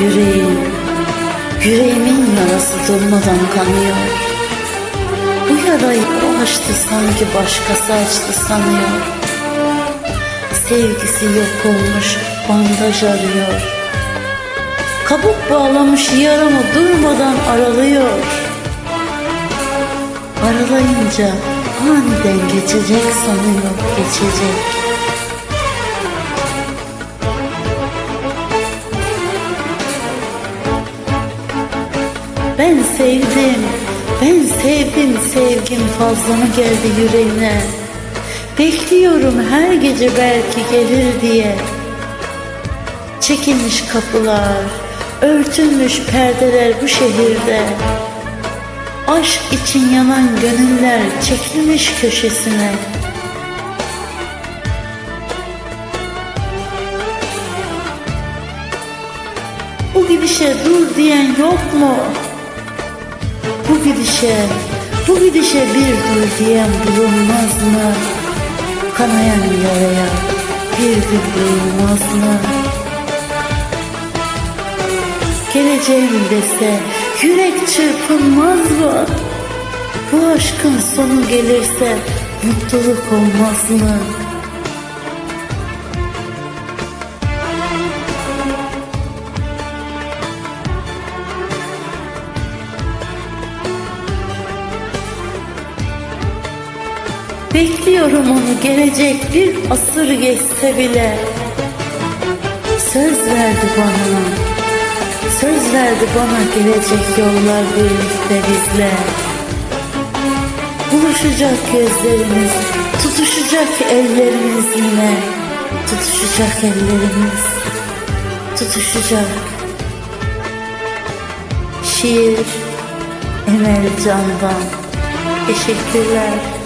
yüreğim Yüreğimin yarası durmadan kanıyor. Bu yarayı o açtı sanki başkası açtı sanıyor. Sevgisi yok olmuş bandaj arıyor. Kabuk bağlamış yaramı durmadan aralıyor. Aralayınca aniden geçecek sanıyor geçecek Ben sevdim, ben sevdim sevgim fazla geldi yüreğine. Bekliyorum her gece belki gelir diye. Çekilmiş kapılar, örtülmüş perdeler bu şehirde. Aşk için yanan gönüller çekilmiş köşesine. Bu gidişe dur diyen yok mu? Gidişe, bu gidişe bir dur diyen bulunmaz mı? Kanayan yaraya bir gün bulunmaz mı? Geleceğim dese yürek çırpınmaz mı? Bu aşkın sonu gelirse mutluluk olmaz mı? Bekliyorum onu gelecek bir asır geçse bile. Söz verdi bana Söz verdi bana gelecek yollar birlikte bizle. Buluşacak gözlerimiz Tutuşacak ellerimiz yine. Tutuşacak ellerimiz Tutuşacak. Şiir Emel Can'dan. Teşekkürler